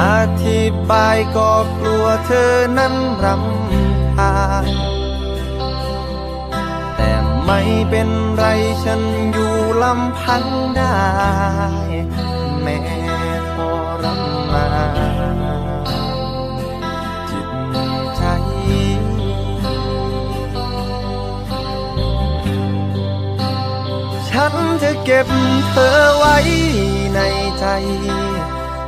อธิบายก็กลัวเธอนั้นรำคาญแต่ไม่เป็นไรฉันอยู่ลำพังได้ แม้ทรมานจิตใจ ฉันจะเก็บเธอไว้ในใจ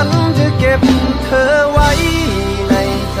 ฉันจะเก็บเธอไว้ในใจ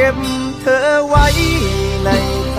ก็บเธอไว้ในใจ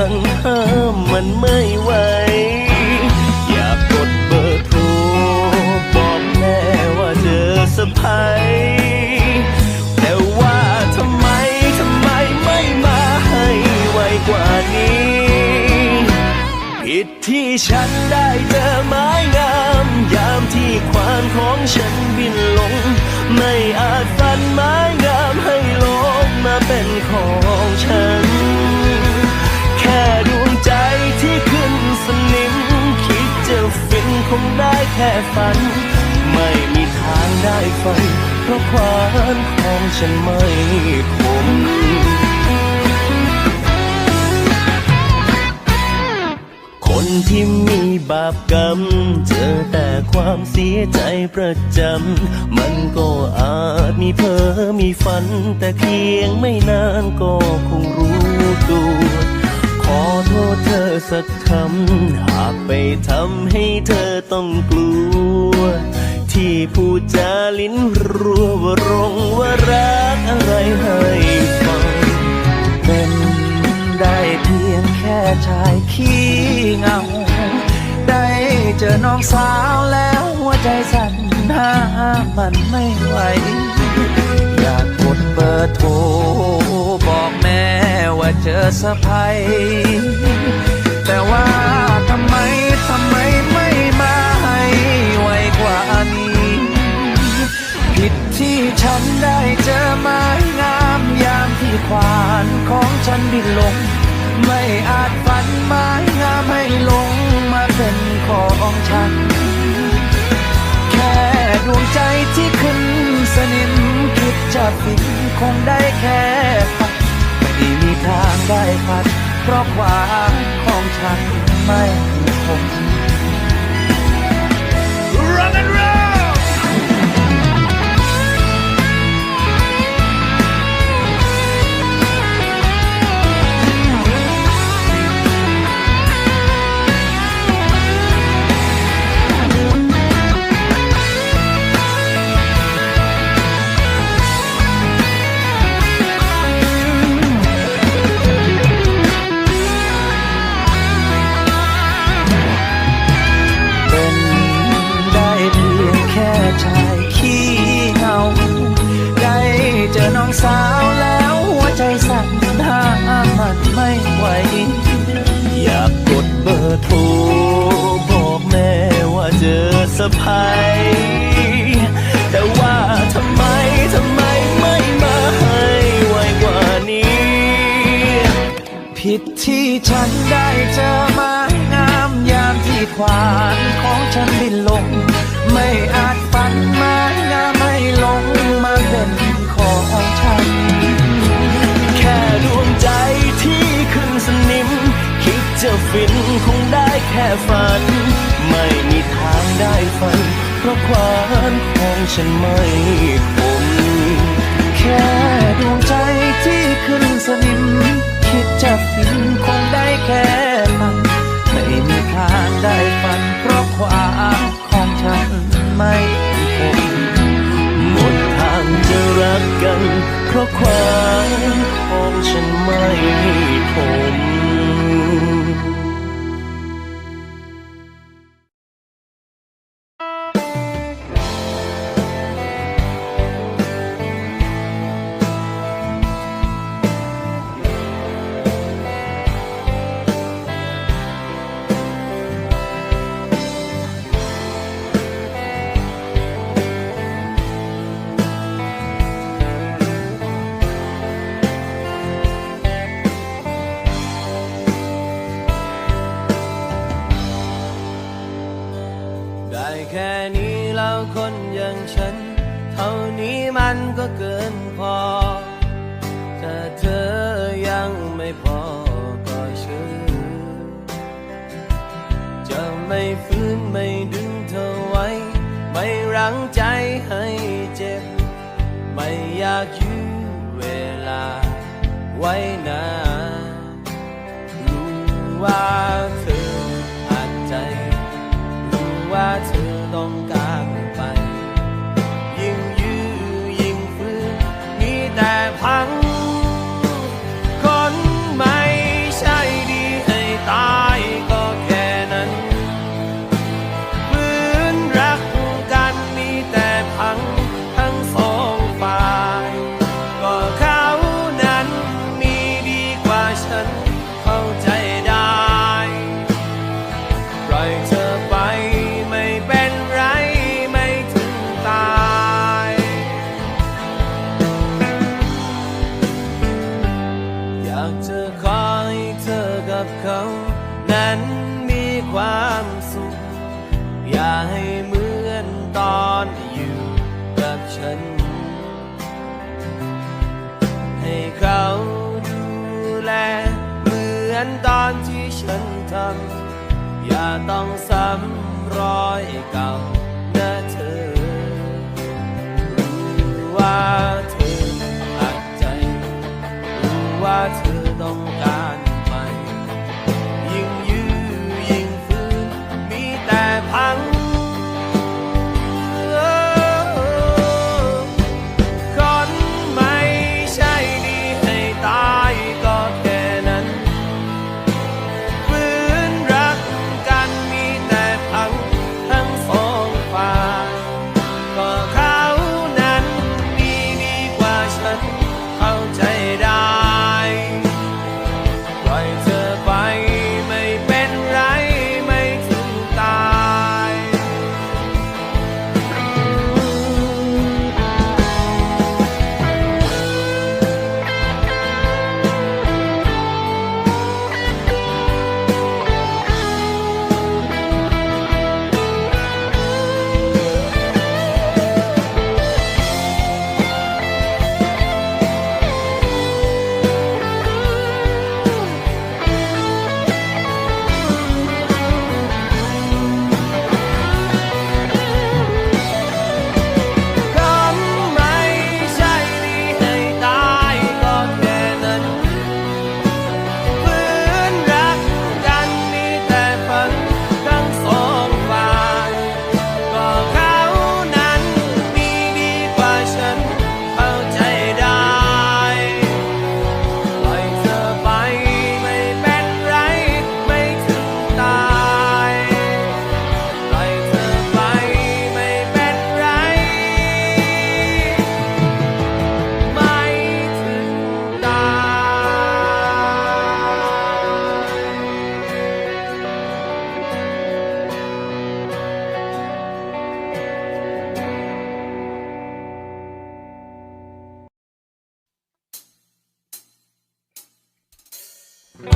สั่นห้ามมันไม่ไหว อยากกดเบอร์โทร บอกแม่ว่าเจอสะพายแต่ว่าทำไม ทำไมไม่มาให้ไวกว่านี้ ผิดที่ฉันได้เจอไม้งาม ยามที่ควานของฉันบินลง ไม่อาจฟันไม้งามให้ลงมาเป็นของฉัน ฝัน ไม่มีทางได้ฝัน เพราะความของฉันไม่คมคนที่มีบาปกรรม เจอแต่ความเสียใจประจำ มันก็อาจมีเพ้อมีฝัน แต่เพียงไม่นานก็คงรู้ตัวขอโทษเธอสักคำ หากไปทำให้เธอต้องกลัว พูดจาลิ้นรัวว่ารงว่ารักอะไรให้ฟังเป็นได้เพียงแค่ชายขี้เงา ได้เจอน้องสาวแล้วหัวใจสั่นห้ามมันไม่ไหว อยากกดเบอร์โทร บอกแม่ว่าเจอสะพาย ที่ฉันได้เจอไม้งามยามที่ควานของฉันบินลง ไม่อาจฝันไม้งามให้ลงมาเป็นของฉัน แค่ดวงใจที่ขึ้นสนิมคิดจะฟินคงได้แค่ฝันไม่มีทางได้พัด เพราะความของฉันไม่คง Rock and roll อโทรบอกแม่ว่าเจอสะพายแต่ว่าทำไมทำไมไม่มาให้ไวกว่านี้ ผิดที่ฉันได้เจอไม้งามยามที่ควานของฉันบินลง ไม่อาจฝันไม้งามไม่ลงมาเป็นของฉัน แค่ดวงใจที่ขึ้นสนิม จะฟินคงได้แค่ฝัน ไม่มีทางได้ฝัน เพราะความของฉันไม่คมแค่ดวงใจที่ขึ้นสนิม คิดจะฟินคงได้แค่ฝัน ไม่มีทางได้ฝัน เพราะความของฉันไม่คงหมดทางจะรักกัน เพราะความของฉันไม่คม ไม่ฟื้นไม่ดึงเธอไว้ ไม่รังใจให้เจ็บ ไม่อยากยื้อเวลาไว้นานรู้ว่าเธอ อย่าต้องซ้ำรอยเก่า ถึง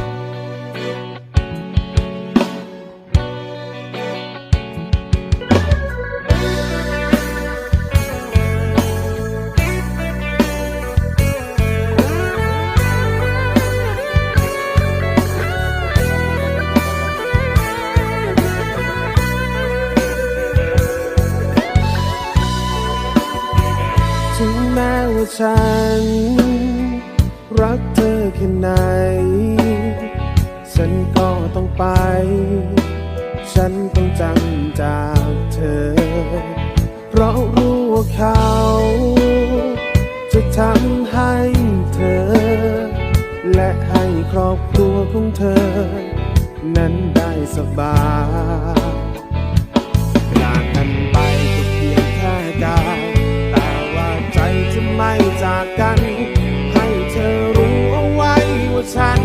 แม้ว่าฉันรักเธอแค่ไหน ก็ต้องไป ฉันต้องจำจากเธอ เพราะรู้ว่าเขา จะทำให้เธอ และให้ครอบครัวของเธอ นั้นได้สบายจากกันไปก็เพียงแค่กายแต่ว่าใจจะไม่จากกัน ให้เธอรู้เอาไว้ว่าฉัน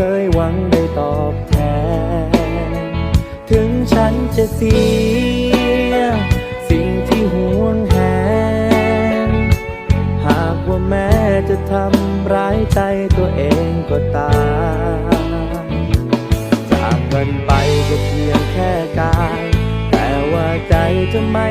เคยหวังได้ตอบแทน ถึงฉันจะเสีย สิ่งที่หวงแหน หากว่าแม้จะทำร้ายใจตัวเองก็ตามจากกันไปก็เพียงแค่กายแต่ว่าใจจะไม่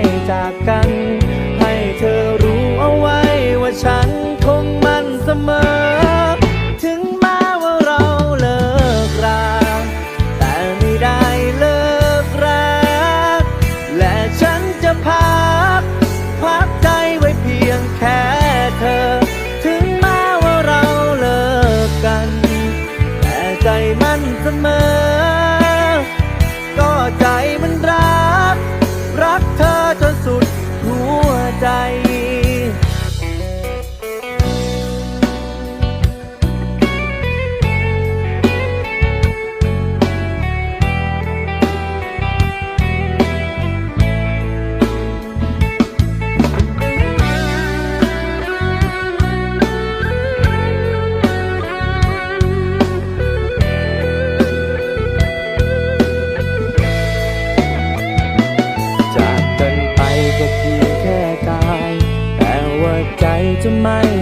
to my